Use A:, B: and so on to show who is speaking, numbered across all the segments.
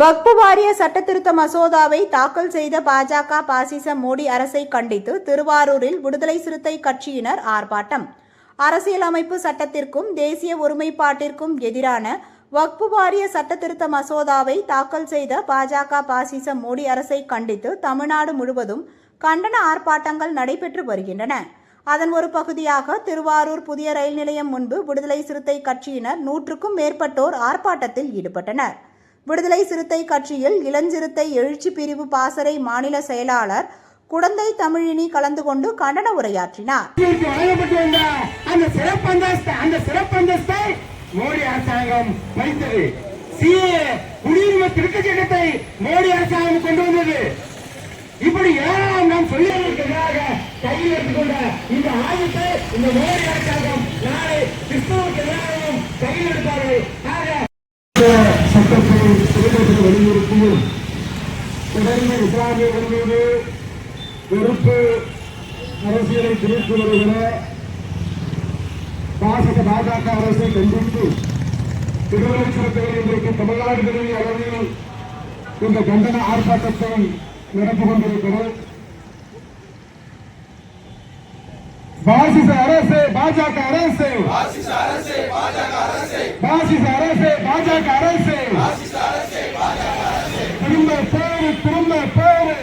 A: வக்பு வாரிய சட்டத்திருத்த மசோதாவை தாக்கல் செய்த பாஜக பாசிச மோடி அரசை கண்டித்து திருவாரூரில் விடுதலை சிறுத்தை கட்சியினர் ஆர்ப்பாட்டம். அரசியலமைப்பு சட்டத்திற்கும் தேசிய ஒருமைப்பாட்டிற்கும் எதிரான வக்பு வாரிய சட்டத்திருத்த மசோதாவை தாக்கல் செய்த பாஜக பாசிச மோடி அரசை கண்டித்து தமிழ்நாடு முழுவதும் கண்டன ஆர்ப்பாட்டங்கள் நடைபெற்று வருகின்றன. அதன் ஒரு பகுதியாக திருவாரூர் புதிய ரயில் நிலையம் முன்பு விடுதலை சிறுத்தை கட்சியினர் நூற்றுக்கும் மேற்பட்டோர் ஆர்ப்பாட்டத்தில் ஈடுபட்டனர். விடுதலை சிறுத்தை கட்சியில் இளஞ்சிறுத்தை எழுச்சி பிரிவு பாசறை மாநில செயலாளர் குடந்தை தமிழினி கலந்து கொண்டு கண்டன உரையாற்றினார்.
B: மோடி அரசாங்கம் வைத்தது சிஏ குடியுரிமை திருத்த சட்டத்தை மோடி அரசாங்கம் கொண்டு வந்தது. இப்படி ஏழாம் நாம் சொல்லியதற்காக கையில் எடுத்துக்கொண்ட இந்த ஆயுதத்தை இந்த மோடி அரசாங்கம் நாளை கிறிஸ்துவுக்கு எல்லாரும் கையில் எடுத்தார்கள் சட்டத்தை வலியுறுத்தியும் தொடர்ந்து இஸ்லாமியர்கள் மீது வெறுப்பு அரசியலை திணித்து வருகிற பாசிச பாஜக அரசை கண்டித்து சிறுத்தைகள் இன்றைக்கு தமிழ்நாடு விடுதலை அளவில் இந்த கண்டன ஆர்ப்பாட்டத்தை நடத்தி கொண்டிருக்கிறது. பாசிச அரசு பாஜக அரசு. பாசிச அரசு பாஜக அரசு. திரும்ப பேரு திரும்ப பேரு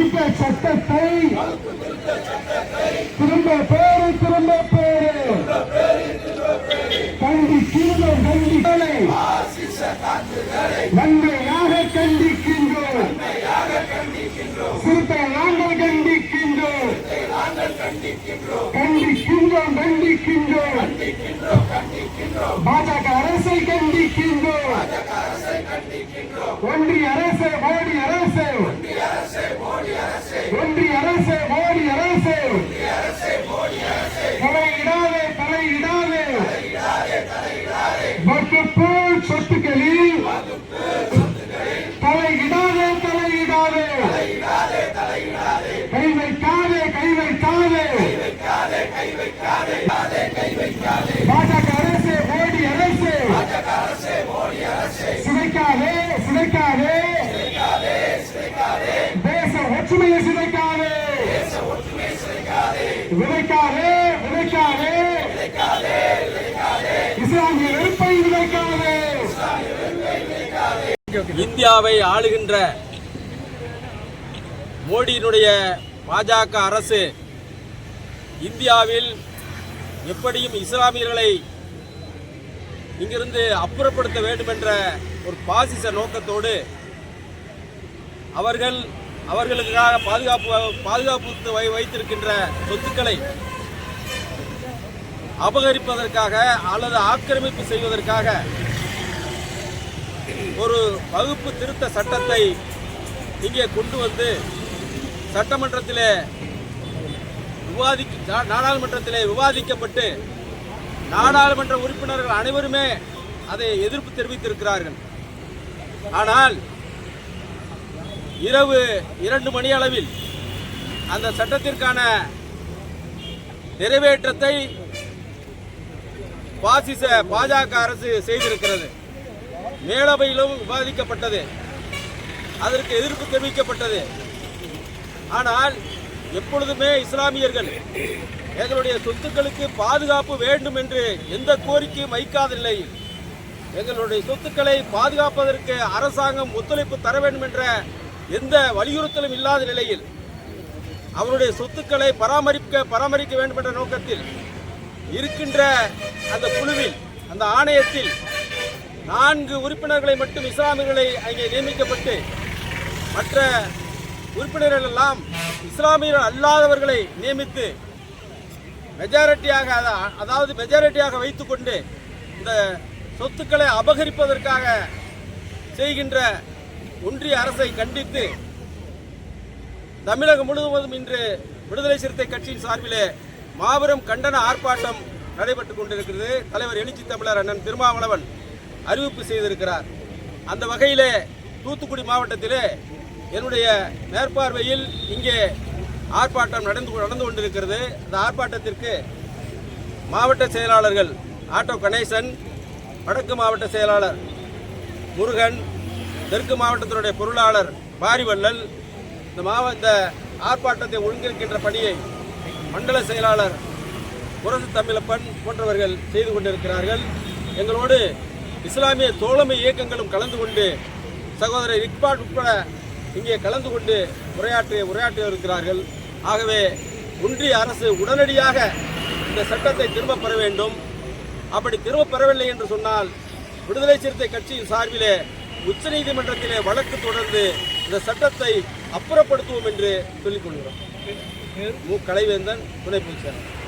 B: வகுப்பு சட்டத்தை திரும்ப பேரு திரும்ப பேரு. கண்டிக்கின்றோம் கண்டிகளை நன்மையாக கண்டிக்கின்றோம். சிறுத்தை நாங்கள் கண்டிக்கின்றோம். கண்டிக்கின்றோம் கண்டிக்கின்றோம். பாஜக அரசை கண்டிக்கின்றோம். ஒன்றிய அரசு மோடி அரசு. ஒன்றிய அரசு மோடி அரசு. தலையிடாதே தலையிடாதே வகுப்பு சொத்துக்களில் தலையிடாதே தலையிடாதே கை வைக்காதே கை வைக்காதே. பாஜக அரசு மோடி அரசு. சிதைக்காதே சிதைக்காதே. ஒற்றுமையை சிதைக்காதே. விதைக்காதே விதைக்காதே இஸ்லாமிய வெறுப்பை விதைக்காதே
C: இந்தியாவை ஆளுகின்ற மோடியினுடைய பாஜக அரசு இந்தியாவில் எப்படியும் இஸ்லாமியர்களை இங்கிருந்து அப்புறப்படுத்த வேண்டும் என்ற ஒரு பாசிச நோக்கத்தோடு அவர்கள் அவர்களுக்காக பாதுகாப்பு பாதுகாப்பு வை- வைத்திருக்கின்ற சொத்துக்களை அபகரிப்பதற்காக அல்லது ஆக்கிரமிப்பு செய்வதற்காக ஒரு வகுப்பு திருத்த சட்டத்தை இங்கே கொண்டு வந்து சட்டமன்றத்திலே விவாதி நாடாளுமன்றத்திலே விவாதிக்கப்பட்டு நாடாளுமன்ற உறுப்பினர்கள் அனைவருமே அதை எதிர்ப்பு தெரிவித்திருக்கிறார்கள். ஆனால் இரவு இரண்டு மணி அளவில் அந்த சட்டத்திற்கான நிறைவேற்றத்தை பாசிச பாஜக அரசு செய்திருக்கிறது. மேலவையிலும் விவாதிக்கப்பட்டது. அதற்கு எதிர்ப்பு தெரிவிக்கப்பட்டது. ஆனால் எப்பொழுதுமே இஸ்லாமியர்கள் எங்களுடைய சொத்துக்களுக்கு பாதுகாப்பு வேண்டும் என்று எந்த கோரிக்கையும் வைக்காதில்லை எங்களுடைய சொத்துக்களை பாதுகாப்பதற்கு அரசாங்கம் ஒத்துழைப்பு தர வேண்டும் என்ற எந்த வலியுறுத்தலும் இல்லாத நிலையில் அவருடைய சொத்துக்களை பராமரிக்க பராமரிக்க வேண்டும் என்ற நோக்கத்தில் இருக்கின்ற அந்த குழுவில் அந்த ஆணையத்தில் நான்கு உறுப்பினர்களை மட்டும் இஸ்லாமியர்களை அங்கே நியமிக்கப்பட்டு மற்ற உறுப்பினர்கள் எல்லாம் இஸ்லாமியர்கள் அல்லாதவர்களை நியமித்து மெஜாரிட்டியாக அதாவது மெஜாரிட்டியாக வைத்துக்கொண்டு இந்த சொத்துக்களை அபகரிப்பதற்காக செய்கின்ற ஒன்றிய அரசை கண்டித்து தமிழகம் முழுவதும் இன்று விடுதலை சிறுத்தை கட்சியின் சார்பிலே மாபெரும் கண்டன ஆர்ப்பாட்டம் நடைபெற்றுக் கொண்டிருக்கிறது. தலைவர் எழுச்சி தமிழர் அண்ணன் திருமாவளவன் அறிவிப்பு செய்திருக்கிறார். அந்த வகையிலே தூத்துக்குடி மாவட்டத்திலே என்னுடைய மேற்பார்வையில் இங்கே ஆர்ப்பாட்டம் நடந்து நடந்து கொண்டிருக்கிறது. அந்த ஆர்ப்பாட்டத்திற்கு மாவட்ட செயலாளர்கள் ஆட்டோ கணேசன் வடக்கு மாவட்ட செயலாளர் முருகன் தெற்கு மாவட்டத்தினுடைய பொருளாளர் பாரிவள்ளல் இந்த மாவட்ட ஆர்ப்பாட்டத்தை ஒழுங்கிருக்கின்ற பணியை மண்டல செயலாளர் முரசு தமிழப்பன் போன்றவர்கள் செய்து கொண்டிருக்கிறார்கள். எங்களோடு இஸ்லாமிய தோழமை இயக்கங்களும் கலந்து கொண்டு சகோதரர் இக்பாட் உட்பட இங்கே கலந்து கொண்டு உரையாற்றிய உரையாற்றி இருக்கிறார்கள் ஆகவே ஒன்றிய அரசு உடனடியாக இந்த சட்டத்தை திரும்பப் பெற வேண்டும். அப்படி திரும்பப் பெறவில்லை என்று சொன்னால் விடுதலை சிறுத்தை கட்சியின் சார்பிலே உச்சநீதிமன்றத்திலே வழக்கு தொடர்ந்து இந்த சட்டத்தை அப்புறப்படுத்துவோம் என்று சொல்லிக் கொள்கிறோம். மு. கலைவேந்தன் துணை பொதுச் செயலாளர்